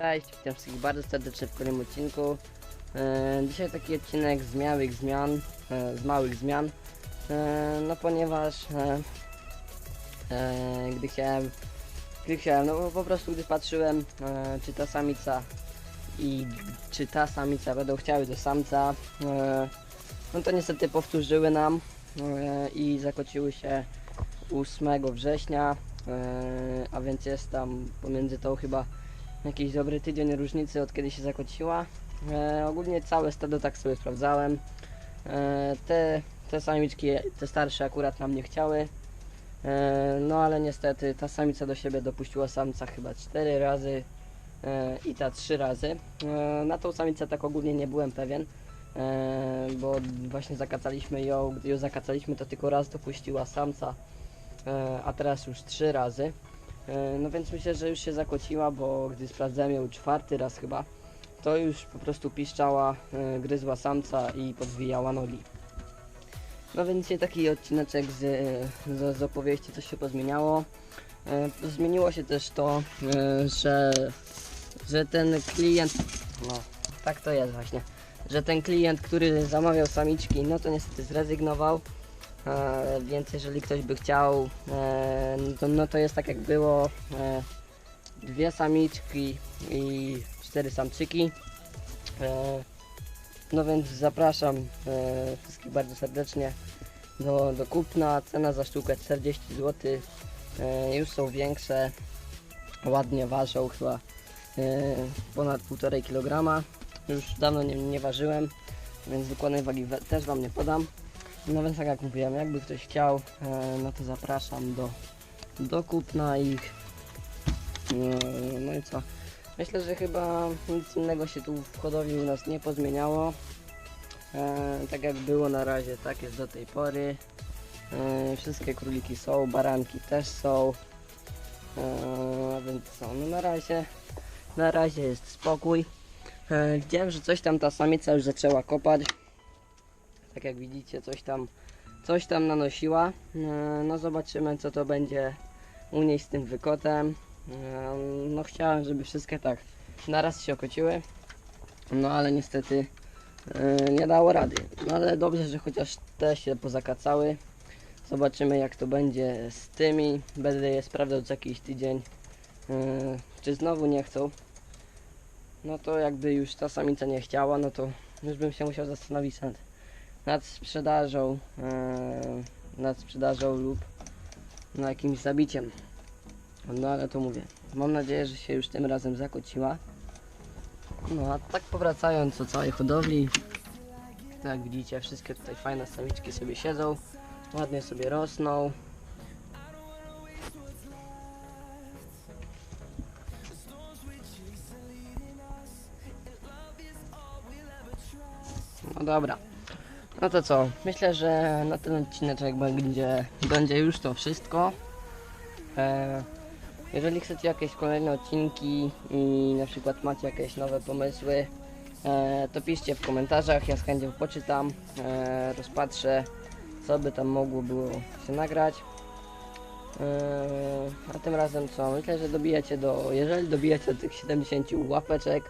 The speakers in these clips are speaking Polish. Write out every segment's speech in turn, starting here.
Cześć, witam wszystkich bardzo serdecznie w kolejnym odcinku. E, dzisiaj taki odcinek z małych zmian, e, z małych zmian, e, no ponieważ e, e, gdy chciałem, gdy chciałem, no po prostu gdy patrzyłem, e, czy ta samica i czy ta samica będą chciały do samca, e, no to niestety powtórzyły nam e, i zakociły się 8 września, e, a więc jest tam pomiędzy tą chyba jakiś dobry tydzień różnicy od kiedy się zakociła. E, ogólnie całe stado tak sobie sprawdzałem. E, te, te samiczki, te starsze akurat nam nie chciały. E, no ale niestety ta samica do siebie dopuściła samca chyba 4 razy e, i ta 3 razy. E, na tą samicę tak ogólnie nie byłem pewien. E, bo właśnie zakacaliśmy ją, gdy ją zakacaliśmy to tylko raz dopuściła samca, e, a teraz już trzy razy. E, No więc myślę, że już się zakłóciła, bo gdy sprawdzałem ją czwarty raz chyba, to już po prostu piszczała, e, gryzła samca i podwijała nogi. No więc dzisiaj taki odcineczek z, z, z opowieści, co się pozmieniało. E, Zmieniło się też to, e, że, że ten klient, no tak to jest właśnie, że ten klient, który zamawiał samiczki, no to niestety zrezygnował. E, więc jeżeli ktoś by chciał, e, to, no to jest tak jak było. E, dwie samiczki i cztery samczyki. E, no więc zapraszam e, wszystkich bardzo serdecznie do, do kupna. Cena za sztukę 40 zł. E, już są większe, ładnie ważą chyba e, ponad 1,5 kg. Już dawno nie, nie ważyłem, więc dokładnej wagi też Wam nie podam. No więc tak jak mówiłem, jakby ktoś chciał, e, no to zapraszam do, do kupna ich. E, No i co? Myślę, że chyba nic innego się tu w hodowli u nas nie pozmieniało. E, tak jak było na razie, tak jest do tej pory. E, wszystkie króliki są, baranki też są. Więc co, no na razie, na razie jest spokój. Widziałem, że coś tam ta samica już zaczęła kopać tak jak widzicie coś tam coś tam nanosiła. E, no zobaczymy co to będzie u niej z tym wykotem. E, no chciałem żeby wszystkie tak naraz się okociły. No ale niestety e, nie dało rady. No ale dobrze że chociaż te się pozakacały. Zobaczymy jak to będzie z tymi. Będę je sprawdzał co jakiś tydzień czy znowu nie chcą. No to jakby już ta samica nie chciała no to już bym się musiał zastanowić nad nad sprzedażą, e, nad sprzedażą lub na jakimś zabiciem. No ale to mówię. Mam nadzieję, że się już tym razem zakociła. No a tak powracając do całej hodowli, to jak widzicie, wszystkie tutaj fajne samiczki sobie siedzą, ładnie sobie rosną. No dobra. No to co? Myślę, że na ten odcinek będzie, będzie już to wszystko. E, jeżeli chcecie jakieś kolejne odcinki i na przykład macie jakieś nowe pomysły, e, to piszcie w komentarzach, ja z chęcią poczytam, e, rozpatrzę, co by tam mogło było się nagrać. A tym razem co? Myślę, że dobijacie do, jeżeli dobijacie do tych 70 łapeczek,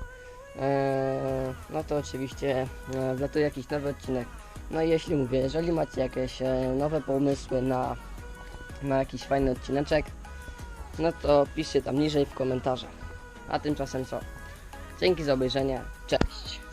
no to oczywiście wlatuje jakiś nowy odcinek. No i jeśli mówię, jeżeli macie jakieś e, nowe pomysły na, na jakiś fajny odcineczek, no to piszcie tam niżej w komentarzach. A tymczasem co? Dzięki za obejrzenie, cześć!